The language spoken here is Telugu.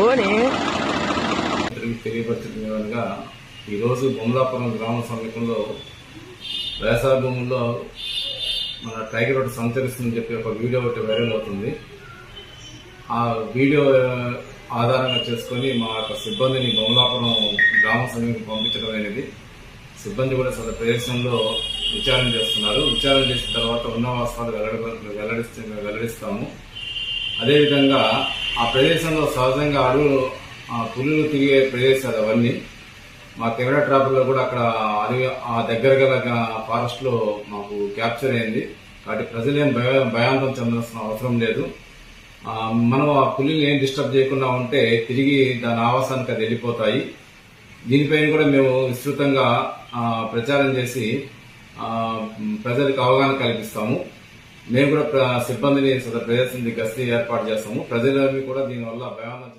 మిత్రులకు విధంగా ఈరోజు బొమ్మలాపురం గ్రామ సమీపంలో వ్యవసాయ భూముల్లో మన టైగర్ ఒకటి సంచరిస్తుందని చెప్పి ఒక వీడియో ఒకటి వైరల్ అవుతుంది. ఆ వీడియో ఆధారంగా చేసుకొని మా యొక్క సిబ్బందిని బొమ్మలాపురం గ్రామ సమీపం పంపించడం అనేది సిబ్బంది కూడా సదరు ప్రదేశంలో విచారణ చేస్తున్నారు. విచారణ చేసిన తర్వాత ఉన్న వాస్తవాలు వెల్లడి మేము వెల్లడిస్తాము. అదేవిధంగా ఆ ప్రదేశంలో సహజంగా అడవులు ఆ పులులు తిరిగే ప్రదేశాలు అవన్నీ. మా కెమెరా ట్రాపుల్లో కూడా అక్కడ అడవి ఆ దగ్గర గల ఫారెస్ట్లో మాకు క్యాప్చర్ అయింది. కాబట్టి ప్రజలేం భయ భయాంతం చెందాల్సిన అవసరం లేదు. మనం ఆ పులిని ఏం డిస్టర్బ్ చేయకుండా ఉంటే తిరిగి దాని ఆవాసానికి అది వెళ్ళిపోతాయి. దీనిపైన కూడా మేము విస్తృతంగా ప్రచారం చేసి ప్రజలకు అవగాహన కల్పిస్తాము. మేము కూడా సిబ్బందిని సదరు గస్తీ ఏర్పాటు చేస్తాము. ప్రజలవి కూడా దీనివల్ల భయాందం